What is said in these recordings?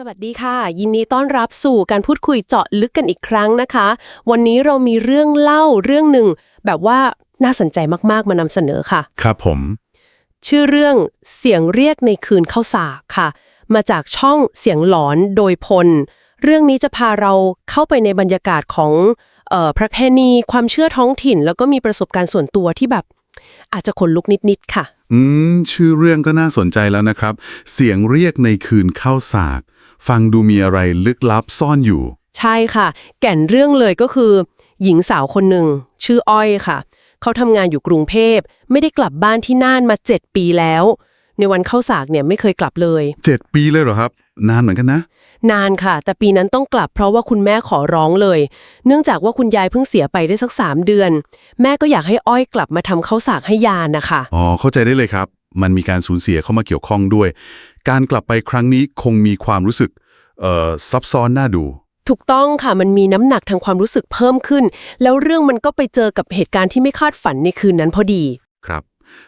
สวัสดีค่ะ ยินดีต้อนรับสู่การพูดคุยเจาะลึกกันอีกครั้งนะคะ วันนี้เรามีเรื่องเล่าเรื่องหนึ่ง แบบว่าน่าสนใจมากๆมานำเสนอค่ะ ครับผม ชื่อเรื่องเสียงเรียกในคืนเข้าสากค่ะ มาจากช่องเสียงหลอนโดยพล เรื่องนี้จะพาเราเข้าไปในบรรยากาศของเอ่อประเพณีความเชื่อท้องถิ่น แล้วก็มีประสบการณ์ส่วนตัวที่แบบ อาจจะขนลุกนิดๆค่ะ อืมชื่อเรื่องก็น่าสนใจแล้วนะครับ เสียงเรียกในคืนเข้าสาก ฟังดูมีอะไรลึกลับซ่อนอยู่ ใช่ค่ะ แก่นเรื่องเลยก็คือ หญิงสาวคนหนึ่งชื่ออ้อยค่ะ เขาทำงานอยู่กรุงเทพไม่ได้กลับบ้านที่น่านมา 7 ปีแล้ว ในวันเข้าสากเนี่ยไม่เคยกลับเลย 7 ปีเลยเหรอครับ นานเหมือนกันนะ นานค่ะ แต่ปีนั้นต้องกลับเพราะว่าคุณแม่ขอร้องเลย เนื่องจากว่าคุณยายเพิ่งเสียไปได้สักสามเดือน แม่ก็อยากให้อ้อยกลับมาทำข้าวสากให้ยานนะคะ อ๋อเข้าใจได้เลยครับ มันมีการสูญเสียเข้ามาเกี่ยวข้องด้วย การกลับไปครั้งนี้คงมีความรู้สึกเอ่อซับซ้อนน่าดู ถูกต้องค่ะมันมีน้ำหนักทางความรู้สึกเพิ่มขึ้น แล้วเรื่องมันก็ไปเจอกับเหตุการณ์ที่ไม่คาดฝันในคืนนั้นพอดีครับ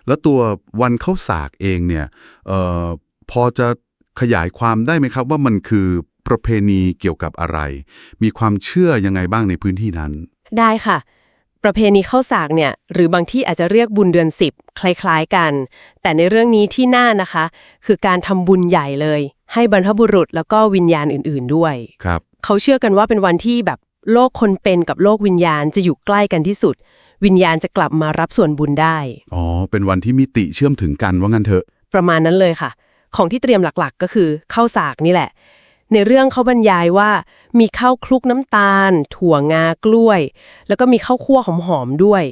แล้วตัววันเข้าสากเองเนี่ยเอ่อพอจะขยายความได้ไหมครับ ว่ามันคือประเพณีเกี่ยวกับอะไร มีความเชื่อยังไงบ้างในพื้นที่นั้น ได้ค่ะ ประเพณีเข้าสากเนี่ยหรือบางที่อาจจะเรียกบุญเดือนสิบคล้ายๆกัน แต่ในเรื่องนี้ที่น่านะคะ คือการทำบุญใหญ่เลย ให้บรรพบุรุษแล้วก็วิญญาณอื่นๆด้วย ครับ เขาเชื่อกันว่าเป็นวันที่แบบโลกคนเป็นกับโลกวิญญาณจะอยู่ใกล้กันที่สุด วิญญาณจะกลับมารับส่วนบุญได้ อ๋อ เป็นวันที่มิติเชื่อมถึงกันว่างั้นเถอะ ประมาณนั้นเลยค่ะ ของที่เตรียมหลักๆ ก็คือข้าวสากนี่แหละ ในเรื่องเขาบรรยายว่า มีข้าวคลุกน้ำตาล ถั่วงากล้วย แล้วก็มีข้าวคั่วหอมๆด้วย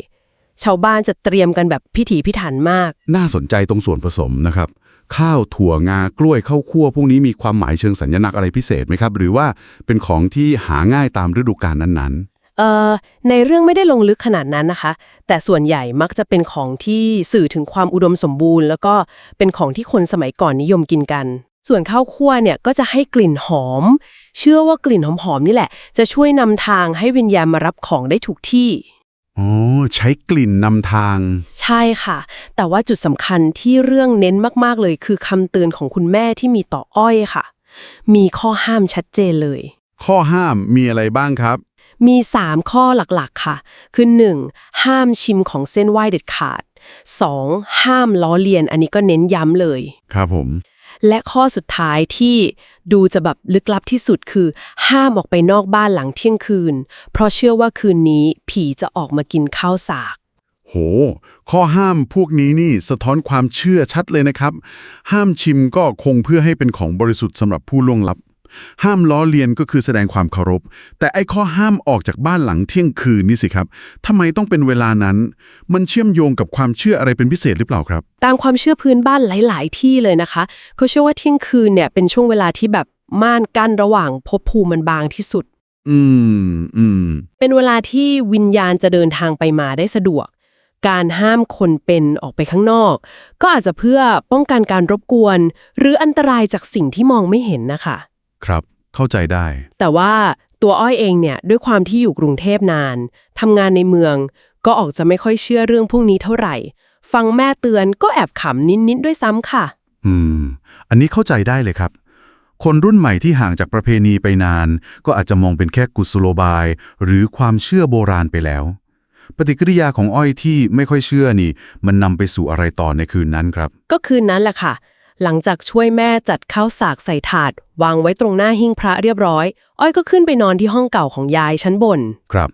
ชาวบ้านจะเตรียมกันแบบพิถีพิถันมาก น่าสนใจตรงส่วนผสมนะครับ ข้าวถั่วงากล้วยข้าวคั่วพวกนี้มีความหมายเชิงสัญลักษณ์อะไรพิเศษไหมครับ หรือว่าเป็นของที่หาง่ายตามฤดูกาลนั้นเอ่อในเรื่องไม่ได้ลงลึกขนาดนั้นนะคะ แต่ส่วนใหญ่มักจะเป็นของที่สื่อถึงความอุดมสมบูรณ์ แล้วก็เป็นของที่คนสมัยก่อนนิยมกินกัน ส่วนข้าวคั่วเนี่ยก็จะให้กลิ่นหอม เชื่อว่ากลิ่นหอมๆนี่แหละ จะช่วยนำทางให้วิญญาณมารับของได้ถูกที่ๆอ๋อ ใช้กลิ่นนำทาง ใช่ค่ะ แต่ว่าจุดสำคัญที่เรื่องเน้นมากๆเลย คือคำเตือนของคุณแม่ที่มีต่ออ้อยค่ะ มีข้อห้ามชัดเจนเลย ข้อห้ามมีอะไรบ้างครับ มี 3 ข้อหลักๆค่ะ คือ 1. ห้ามชิมของเส้นไหว้เด็ดขาด 2. ห้ามล้อเลียนอันนี้ก็เน้นย้ำเลย ครับผม และข้อสุดท้ายที่ดูจะแบบลึกลับที่สุดคือ ห้ามออกไปนอกบ้านหลังเที่ยงคืน เพราะเชื่อว่าคืนนี้ผีจะออกมากินข้าวสาก โห ข้อห้ามพวกนี้นี่สะท้อนความเชื่อชัดเลยนะครับ ห้ามชิมก็คงเพื่อให้เป็นของบริสุทธิ์สำหรับผู้ล่วงลับ ห้ามล้อเลียนก็คือแสดงความเคารพ แต่ไอ้ข้อห้ามออกจากบ้านหลังเที่ยงคืนนี่สิครับทำไมต้องเป็นเวลานั้น มันเชื่อมโยงกับความเชื่ออะไรเป็นพิเศษหรือเปล่าครับ ตามความเชื่อพื้นบ้านหลาย ๆ ที่เลยนะคะเขาเชื่อว่าเที่ยงคืนเนี่ยเป็นช่วงเวลาที่แบบม่านกั้นระหว่างภพภูมิมันบางที่สุด อืมอืมเป็นเวลาที่วิญญาณจะเดินทางไปมาได้สะดวก การห้ามคนเป็นออกไปข้างนอก ก็อาจจะเพื่อป้องกันการรบกวน หรืออันตรายจากสิ่งที่มองไม่เห็นนะคะ ครับ เข้าใจได้ แต่ว่าตัวอ้อยเองเนี่ยด้วยความที่อยู่กรุงเทพนานทำงานในเมือง ก็ออกจะไม่ค่อยเชื่อเรื่องพวกนี้เท่าไหร่ ฟังแม่เตือนก็แอบขำนิดๆด้วยซ้ำค่ะ อืม อันนี้เข้าใจได้เลยครับ คนรุ่นใหม่ที่ห่างจากประเพณีไปนาน ก็อาจจะมองเป็นแค่กุศโลบาย หรือความเชื่อโบราณไปแล้ว ปฏิกิริยาของอ้อยที่ไม่ค่อยเชื่อนี่ มันนำไปสู่อะไรต่อในคืนนั้นครับ ก็คืนนั้นแหละค่ะ หลังจากช่วยแม่จัดข้าวสากใส่ถาด วางไว้ตรงหน้าหิ้งพระเรียบร้อย อ้อยก็ขึ้นไปนอนที่ห้องเก่าของยายชั้นบน ครับ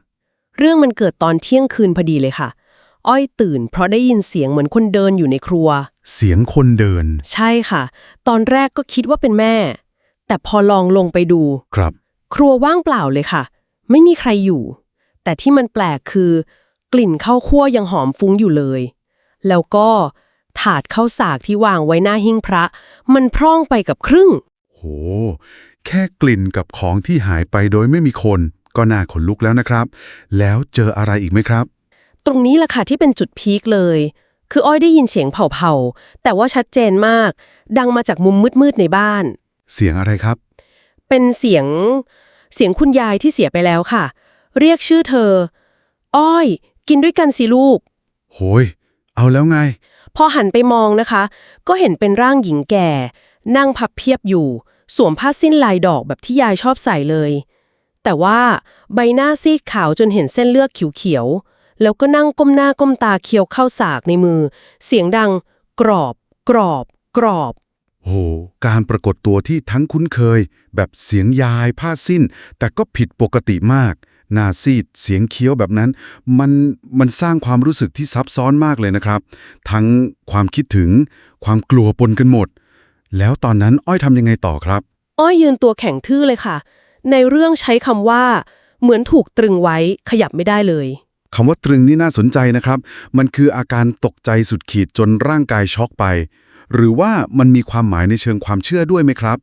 เรื่องมันเกิดตอนเที่ยงคืนพอดีเลยค่ะ อ้อยตื่น เพราะได้ยินเสียงเหมือนคนเดินอยู่ในครัว เสียงคนเดิน ใช่ค่ะ ตอนแรกก็คิดว่าเป็นแม่ แต่พอลองลงไปดู ครับ ครัวว่างเปล่าเลยค่ะ ไม่มีใครอยู่ แต่ที่มันแปลกคือ กลิ่นข้าวคั่วยังหอมฟุ้งอยู่เลย แล้วก็ ถาดข้าวสากที่วางไว้หน้าหิ้งพระ มันพร่องไปกับครึ่ง โห แค่กลิ่นกับของที่หายไปโดยไม่มีคน ก็น่าขนลุกแล้วนะครับ แล้วเจออะไรอีกไหมครับ ตรงนี้แหละค่ะที่เป็นจุดพีคเลย คืออ้อยได้ยินเสียงเผาๆ แต่ว่าชัดเจนมาก ดังมาจากมุมมืดๆในบ้าน เสียงอะไรครับ เป็นเสียง เสียงคุณยายที่เสียไปแล้วค่ะ เรียกชื่อเธอ อ้อย กินด้วยกันสิลูก โหย เอาแล้วไง พอหันไปมองนะคะ ก็เห็นเป็นร่างหญิงแก่ นั่งพับเพียบอยู่ สวมผ้าสิ้นลายดอกแบบที่ยายชอบใส่เลย แต่ว่าใบหน้าซีดขาวจนเห็นเส้นเลือดเขียวๆ แล้วก็นั่งก้มหน้าก้มตาเคี้ยวข้าวสากในมือ เสียงดัง กรอบ กรอบ กรอบโห การปรากฏตัวที่ทั้งคุ้นเคย แบบเสียงยายผ้าสิ้น แต่ก็ผิดปกติมาก หน้าซีดเสียงเคี้ยวแบบนั้น มันมันสร้างความรู้สึกที่ซับซ้อนมากเลยนะครับ ทั้งความคิดถึง ความกลัวปนกันหมด แล้วตอนนั้นอ้อยทำยังไงต่อครับ อ้อยยืนตัวแข็งทื่อเลยค่ะ ในเรื่องใช้คำว่า เหมือนถูกตรึงไว้ขยับไม่ได้เลยคำว่าตรึงนี่น่าสนใจนะครับ มันคืออาการตกใจสุดขีดจนร่างกายช็อกไป หรือว่ามันมีความหมายในเชิงความเชื่อด้วยไหมครับ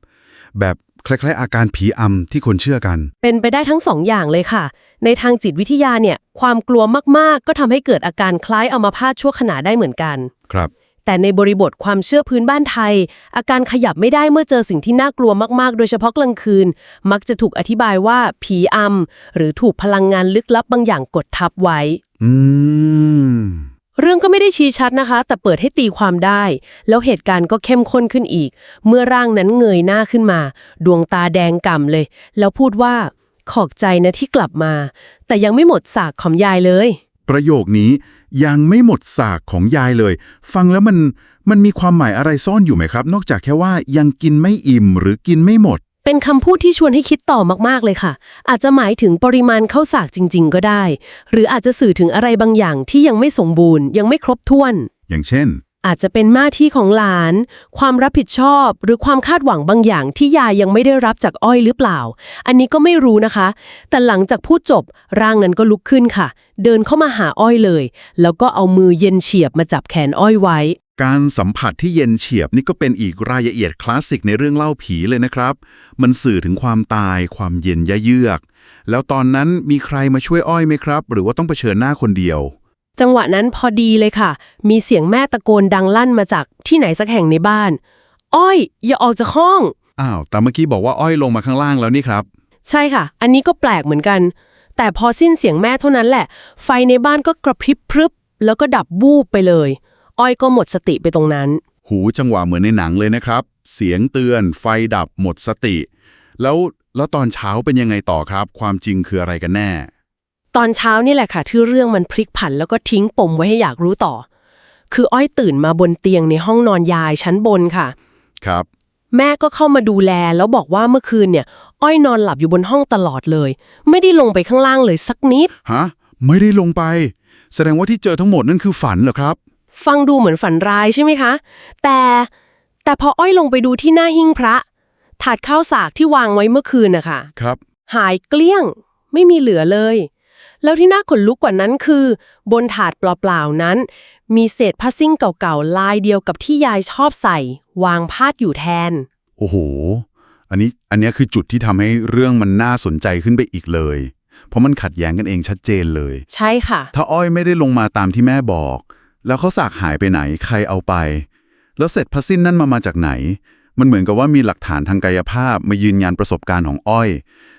แบบ คล้ายๆอาการผีอำที่คนเชื่อกัน เป็นไปได้ทั้งสองอย่างเลยค่ะ ในทางจิตวิทยาเนี่ย ความกลัวมากๆ ก็ทำให้เกิดอาการคล้ายอัมพาตชั่วขณะได้เหมือนกัน ครับ แต่ในบริบทความเชื่อพื้นบ้านไทย อาการขยับไม่ได้เมื่อเจอสิ่งที่น่ากลัวมากๆ โดยเฉพาะกลางคืน มักจะถูกอธิบายว่าผีอำหรือถูกพลังงานลึกลับบางอย่างกดทับไว้ อืม เรื่องก็ไม่ได้ชี้ชัดนะคะ แต่เปิดให้ตีความได้ แล้วเหตุการณ์ก็เข้มข้นขึ้นอีก เมื่อร่างนั้นเงยหน้าขึ้นมา ดวงตาแดงก่ำเลย แล้วพูดว่า ขอบใจนะที่กลับมา แต่ยังไม่หมดสากของยายเลย ประโยคนี้ยังไม่หมดสากของยายเลย ฟังแล้วมันมันมีความหมายอะไรซ่อนอยู่ไหมครับ นอกจากแค่ว่ายังกินไม่อิ่มหรือกินไม่หมด เป็นคำพูดที่ชวนให้คิดต่อมากๆเลยค่ะ อาจจะหมายถึงปริมาณข้าวสากจริง ๆ ก็ได้ หรืออาจจะสื่อถึงอะไรบางอย่างที่ยังไม่สมบูรณ์ ยังไม่ครบถ้วน อย่างเช่น อาจจะเป็นหน้าที่ของหลาน ความรับผิดชอบ หรือความคาดหวังบางอย่างที่ยายยังไม่ได้รับจากอ้อยหรือเปล่า อันนี้ก็ไม่รู้นะคะ แต่หลังจากพูดจบร่างนั้นก็ลุกขึ้นค่ะ เดินเข้ามาหาอ้อยเลย แล้วก็เอามือเย็นเฉียบมาจับแขนอ้อยไว้ การสัมผัสที่เย็นเฉียบนี่ก็เป็นอีกรายละเอียดคลาสสิกในเรื่องเล่าผีเลยนะครับ มันสื่อถึงความตาย ความเย็นยะเยือก แล้วตอนนั้นมีใครมาช่วยอ้อยไหมครับ หรือว่าต้องเผชิญหน้าคนเดียว จังหวะนั้นพอดีเลยค่ะ มีเสียงแม่ตะโกนดังลั่นมาจากที่ไหนสักแห่งในบ้าน อ้อย อย่าออกจากห้อง อ้าว แต่เมื่อกี้บอกว่าอ้อยลงมาข้างล่างแล้วนี่ครับ ใช่ค่ะ อันนี้ก็แปลกเหมือนกัน แต่พอสิ้นเสียงแม่เท่านั้นแหละ ไฟในบ้านก็กระพริบพรึบแล้วก็ดับวูบไปเลย อ้อยก็หมดสติไปตรงนั้น หูจังหวะเหมือนในหนังเลยนะครับ เสียงเตือนไฟดับหมดสติ แล้วแล้วตอนเช้าเป็นยังไงต่อครับ ความจริงคืออะไรกันแน่ ตอนเช้านี่แหละค่ะที่เรื่องมันพลิกผันแล้วก็ทิ้งปมไว้ให้อยากรู้ต่อ คืออ้อยตื่นมาบนเตียงในห้องนอนยายชั้นบนค่ะ ครับ แม่ก็เข้ามาดูแลแล้วบอกว่าเมื่อคืนเนี่ย อ้อยนอนหลับอยู่บนห้องตลอดเลย ไม่ได้ลงไปข้างล่างเลยสักนิด ฮะ ไม่ได้ลงไป แสดงว่าที่เจอทั้งหมดนั่นคือฝันเหรอครับ ฟังดูเหมือนฝันร้ายใช่ไหมคะ แต่แต่พออ้อยลงไปดูที่หน้าหิ้งพระ ถาดข้าวสากที่วางไว้เมื่อคืนนะคะครับ หายเกลี้ยง ไม่มีเหลือเลย แล้วที่น่าขนลุกกว่านั้นคือ บนถาดเปล่าๆนั้น มีเศษผ้าซิ่งเก่าๆลายเดียวกับที่ยายชอบใส่ วางพาดอยู่แทน โอ้โห อันนี้อันเนี้ยคือจุดที่ทำให้เรื่องมันน่าสนใจขึ้นไปอีกเลย เพราะมันขัดแย้งกันเองชัดเจนเลย ใช่ค่ะ ถ้าอ้อยไม่ได้ลงมาตามที่แม่บอก แล้วเขาสากหายไปไหน ใครเอาไป แล้วเสร็จพัสสิ้นนั่นมามาจากไหน มันเหมือนกับว่ามีหลักฐานทางกายภาพมายืนยันประสบการณ์ของอ้อย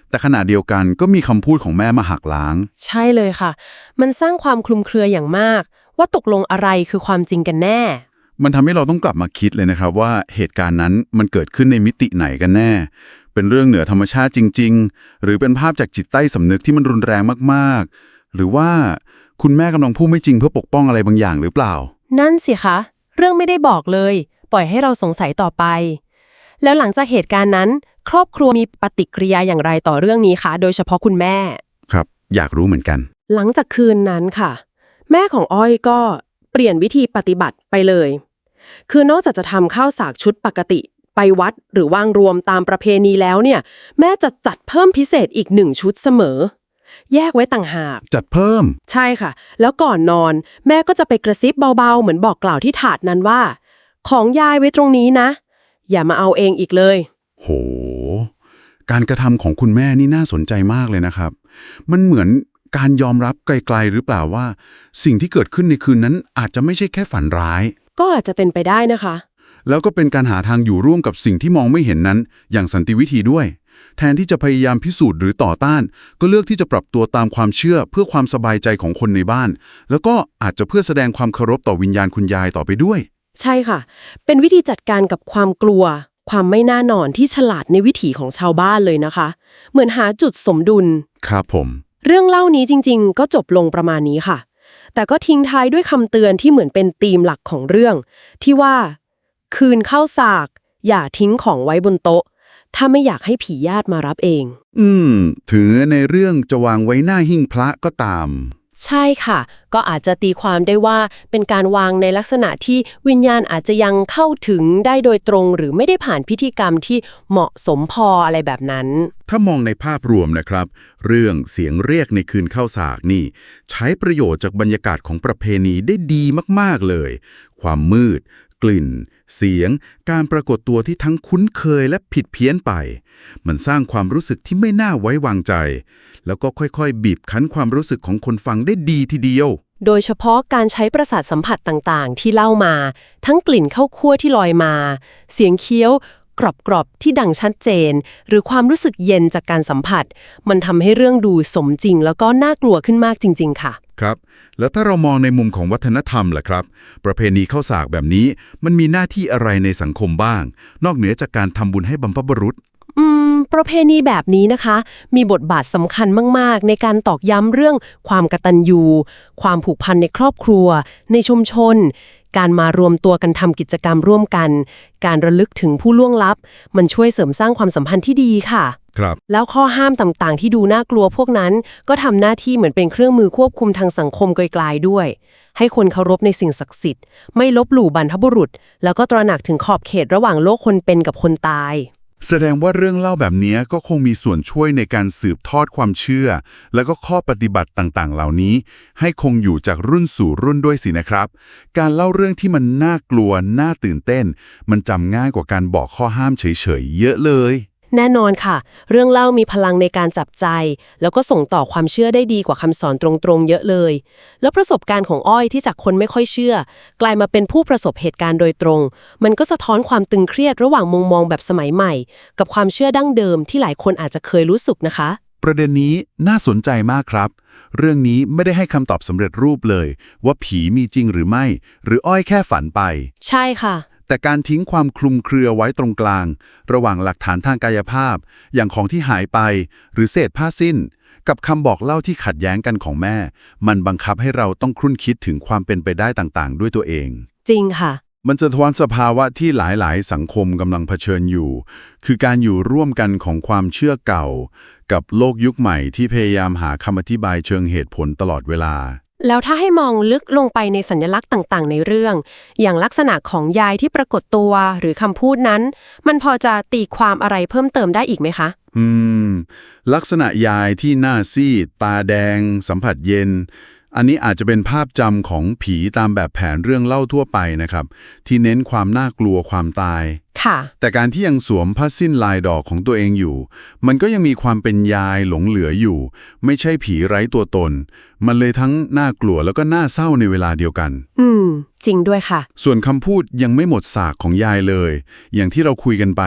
แต่ขณะเดียวกันก็มีคำพูดของแม่มาหักล้าง ใช่เลยค่ะ มันสร้างความคลุมเครืออย่างมาก ว่าตกลงอะไรคือความจริงกันแน่ มันทำให้เราต้องกลับมาคิดเลยนะครับว่าเหตุการณ์นั้นมันเกิดขึ้นในมิติไหนกันแน่ เป็นเรื่องเหนือธรรมชาติจริง ๆ หรือเป็นภาพจากจิตใต้สำนึกที่มันรุนแรงมากๆ หรือว่า คุณแม่กำลังพูดไม่จริงเพื่อปกป้องอะไรบางอย่างหรือเปล่า นั่นสิคะ เรื่องไม่ได้บอกเลย ปล่อยให้เราสงสัยต่อไป แล้วหลังจากเหตุการณ์นั้น ครอบครัวมีปฏิกิริยาอย่างไรต่อเรื่องนี้คะ โดยเฉพาะคุณแม่ ครับ อยากรู้เหมือนกัน หลังจากคืนนั้นค่ะ แม่ของอ้อยก็เปลี่ยนวิธีปฏิบัติไปเลย คือนอกจากจะทำข้าวสากชุดปกติ ไปวัดหรือว่างรวมตามประเพณีแล้วเนี่ย แม่จะจัดเพิ่มพิเศษอีกหนึ่งชุดเสมอ แยกไว้ต่างหาก จัดเพิ่ม ใช่ค่ะ แล้วก่อนนอน แม่ก็จะไปกระซิบเบาๆ เหมือนบอกกล่าวที่ถาดนั้นว่า ของยายไว้ตรงนี้นะ อย่ามาเอาเองอีกเลย โห การกระทำของคุณแม่นี่น่าสนใจมากเลยนะครับ มันเหมือนการยอมรับไกลๆหรือเปล่าว่า สิ่งที่เกิดขึ้นในคืนนั้นอาจจะไม่ใช่แค่ฝันร้าย ก็อาจจะเป็นไปได้นะคะ แล้วก็เป็นการหาทางอยู่ร่วมกับสิ่งที่มองไม่เห็นนั้น อย่างสันติวิธีด้วย แทนที่จะพยายามพิสูจน์หรือต่อต้าน ก็เลือกที่จะปรับตัวตามความเชื่อเพื่อความสบายใจของคนในบ้าน แล้วก็อาจจะเพื่อแสดงความเคารพต่อวิญญาณคุณยายต่อไปด้วย ใช่ค่ะ เป็นวิธีจัดการกับความกลัว ความไม่น่านอนที่ฉลาดในวิถีของชาวบ้านเลยนะคะ เหมือนหาจุดสมดุล ครับผม เรื่องเล่านี้จริง ๆ ก็จบลงประมาณนี้ค่ะ แต่ก็ทิ้งท้ายด้วยคำเตือนที่เหมือนเป็นธีมหลักของเรื่อง ที่ว่า คืนเข้าสาก อย่าทิ้งของไว้บนโต๊ะ ถ้าไม่อยากให้ผีญาติมารับเอง อืม ถือในเรื่องจะวางไว้หน้าหิ้งพระก็ตาม ใช่ค่ะ ก็อาจจะตีความได้ว่าเป็นการวางในลักษณะที่วิญญาณอาจจะยังเข้าถึงได้โดยตรงหรือไม่ได้ผ่านพิธีกรรมที่เหมาะสมพออะไรแบบนั้น ถ้ามองในภาพรวมนะครับ เรื่องเสียงเรียกในคืนเข้าสากนี่ ใช้ประโยชน์จากบรรยากาศของประเพณีได้ดีมากๆเลย ความมืด กลิ่น เสียง การปรากฏตัวที่ทั้งคุ้นเคยและผิดเพี้ยนไป มันสร้างความรู้สึกที่ไม่น่าไว้วางใจ แล้วก็ค่อยๆ บีบคั้นความรู้สึกของคนฟังได้ดีทีเดียว โดยเฉพาะการใช้ประสาทสัมผัสต่างๆ ที่เล่ามา ทั้งกลิ่นข้าวคั่วที่ลอยมา เสียงเคี้ยวกรอบๆที่ดังชัดเจน หรือความรู้สึกเย็นจากการสัมผัส มันทำให้เรื่องดูสมจริง แล้วก็น่ากลัวขึ้นมากจริง ๆ ค่ะ ครับ แล้วถ้าเรามองในมุมของวัฒนธรรมล่ะครับ ประเพณีเข้าสากแบบนี้ มันมีหน้าที่อะไรในสังคมบ้าง นอกเหนือจากการทำบุญให้บรรพบุรุษอืม ประเพณีแบบนี้นะคะ มีบทบาทสำคัญมาก ๆ ในการตอกย้ำเรื่องความกตัญญู ความผูกพันในครอบครัว ในชุมชน การมารวมตัวกันทำกิจกรรมร่วมกัน การระลึกถึงผู้ล่วงลับ มันช่วยเสริมสร้างความสัมพันธ์ที่ดีค่ะ ครับ แล้วข้อห้ามต่างๆ ที่ดูน่ากลัวพวกนั้น ก็ทำหน้าที่เหมือนเป็นเครื่องมือควบคุมทางสังคมไกลๆด้วย ให้คนเคารพในสิ่งศักดิ์สิทธิ์ ไม่ลบหลู่บรรพบุรุษ แล้วก็ตระหนักถึงขอบเขตระหว่างโลกคนเป็นกับคนตาย แสดงว่าเรื่องเล่าแบบนี้ก็คงมีส่วนช่วยในการสืบทอดความเชื่อ แล้วก็ข้อปฏิบัติต่างๆ เหล่านี้ ให้คงอยู่จากรุ่นสู่รุ่นด้วยสินะครับ การเล่าเรื่องที่มันน่ากลัวน่าตื่นเต้น มันจำง่ายกว่าการบอกข้อห้ามเฉยๆเยอะเลย แน่นอนค่ะ เรื่องเล่ามีพลังในการจับใจ แล้วก็ส่งต่อความเชื่อได้ดีกว่าคำสอนตรงๆ เยอะเลย แล้วประสบการณ์ของอ้อยที่จากคนไม่ค่อยเชื่อ กลายมาเป็นผู้ประสบเหตุการณ์โดยตรง มันก็สะท้อนความตึงเครียดระหว่างมุมมองแบบสมัยใหม่ กับความเชื่อดั้งเดิมที่หลายคนอาจจะเคยรู้สึกนะคะ ประเด็นนี้น่าสนใจมากครับ เรื่องนี้ไม่ได้ให้คำตอบสำเร็จรูปเลย ว่าผีมีจริงหรือไม่ หรืออ้อยแค่ฝันไป ใช่ค่ะ แต่การทิ้งความคลุมเครือไว้ตรงกลาง ระหว่างหลักฐานทางกายภาพ อย่างของที่หายไป หรือเศษผ้าสิ้น กับคำบอกเล่าที่ขัดแย้งกันของแม่ มันบังคับให้เราต้องครุ่นคิดถึงความเป็นไปได้ต่างๆ ด้วยตัวเอง จริงค่ะ มันจะทวนสภาวะที่หลายๆ สังคมกำลังเผชิญอยู่ คือการอยู่ร่วมกันของความเชื่อเก่า กับโลกยุคใหม่ที่พยายามหาคำอธิบายเชิงเหตุผลตลอดเวลา แล้วถ้าให้มองลึกลงไปในสัญลักษณ์ต่างๆ ในเรื่อง อย่างลักษณะของยายที่ปรากฏตัวหรือคำพูดนั้น มันพอจะตีความอะไรเพิ่มเติมได้อีกไหมคะ อืม ลักษณะยายที่หน้าซีด ตาแดง สัมผัสเย็น อันนี้อาจจะเป็นภาพจำของผีตามแบบแผนเรื่องเล่าทั่วไปนะครับ ที่เน้นความน่ากลัวความตาย ค่ะ แต่การที่ยังสวมผ้าสิ้นลายดอกของตัวเองอยู่ มันก็ยังมีความเป็นยายหลงเหลืออยู่ ไม่ใช่ผีไร้ตัวตน มันเลยทั้งน่ากลัวแล้วก็น่าเศร้าในเวลาเดียวกัน อืม จริงด้วยค่ะ ส่วนคำพูดยังไม่หมดสากของยายเลย อย่างที่เราคุยกันไป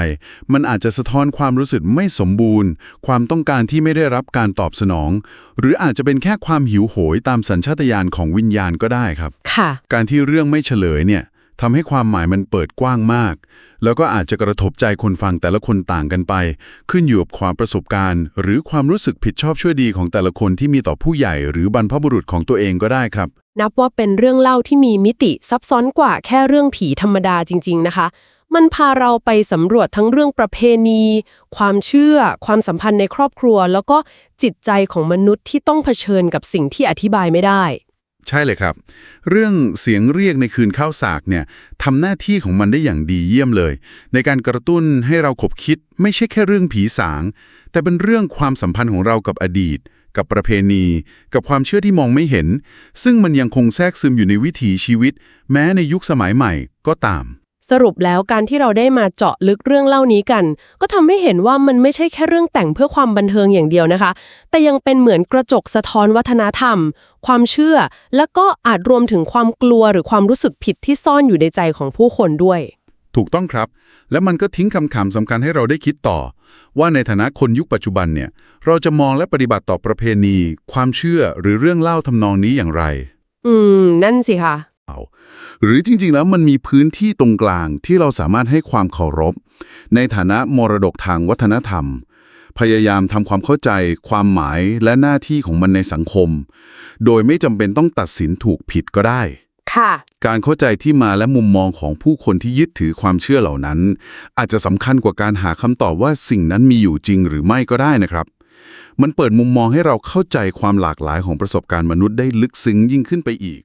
มันอาจจะสะท้อนความรู้สึกไม่สมบูรณ์ ความต้องการที่ไม่ได้รับการตอบสนอง หรืออาจจะเป็นแค่ความหิวโหยตามสัญชาตญาณของวิญญาณก็ได้ครับ ค่ะ การที่เรื่องไม่เฉลยเนี่ย ทำให้ความหมายมันเปิดกว้างมาก แล้วก็อาจจะกระทบใจคนฟังแต่ละคนต่างกันไป ขึ้นอยู่กับความประสบการณ์ หรือความรู้สึกผิดชอบช่วยดีของแต่ละคนที่มีต่อผู้ใหญ่หรือบรรพบุรุษของตัวเองก็ได้ครับ นับว่าเป็นเรื่องเล่าที่มีมิติซับซ้อนกว่าแค่เรื่องผีธรรมดาจริง ๆ นะคะ มันพาเราไปสำรวจทั้งเรื่องประเพณี ความเชื่อ ความสัมพันธ์ในครอบครัว แล้วก็จิตใจของมนุษย์ที่ต้องเผชิญกับสิ่งที่อธิบายไม่ได้ ใช่เลยครับ เรื่องเสียงเรียกในคืนข้าวสากเนี่ยทำหน้าที่ของมันได้อย่างดีเยี่ยมเลย ในการกระตุ้นให้เราขบคิดไม่ใช่แค่เรื่องผีสาง แต่เป็นเรื่องความสัมพันธ์ของเรากับอดีต กับประเพณี กับความเชื่อที่มองไม่เห็น ซึ่งมันยังคงแทรกซึมอยู่ในวิถีชีวิต แม้ในยุคสมัยใหม่ก็ตาม สรุปแล้วการที่เราได้มาเจาะลึกเรื่องเล่านี้กัน ก็ทำให้เห็นว่ามันไม่ใช่แค่เรื่องแต่งเพื่อความบันเทิงอย่างเดียวนะคะ แต่ยังเป็นเหมือนกระจกสะท้อนวัฒนธรรม ความเชื่อ และก็อาจรวมถึงความกลัวหรือความรู้สึกผิดที่ซ่อนอยู่ในใจของผู้คนด้วย ถูกต้องครับ และมันก็ทิ้งคำถามสำคัญให้เราได้คิดต่อ ว่าในฐานะคนยุคปัจจุบันเนี่ย เราจะมองและปฏิบัติต่อประเพณี ความเชื่อหรือเรื่องเล่าทำนองนี้อย่างไร อืม นั่นสิค่ะ หรือจริงๆแล้วมันมีพื้นที่ตรงกลางที่เราสามารถให้ความเคารพ ในฐานะมรดกทางวัฒนธรรม พยายามทำความเข้าใจ ความหมายและหน้าที่ของมันในสังคม โดยไม่จำเป็นต้องตัดสินถูกผิดก็ได้ค่ะการเข้าใจที่มาและมุมมองของผู้คนที่ยึดถือความเชื่อเหล่านั้น อาจจะสำคัญกว่าการหาคำตอบว่าสิ่งนั้นมีอยู่จริงหรือไม่ก็ได้นะครับ มันเปิดมุมมองให้เราเข้าใจความหลากหลายของประสบการณ์มนุษย์ได้ลึกซึ้งยิ่งขึ้นไปอีก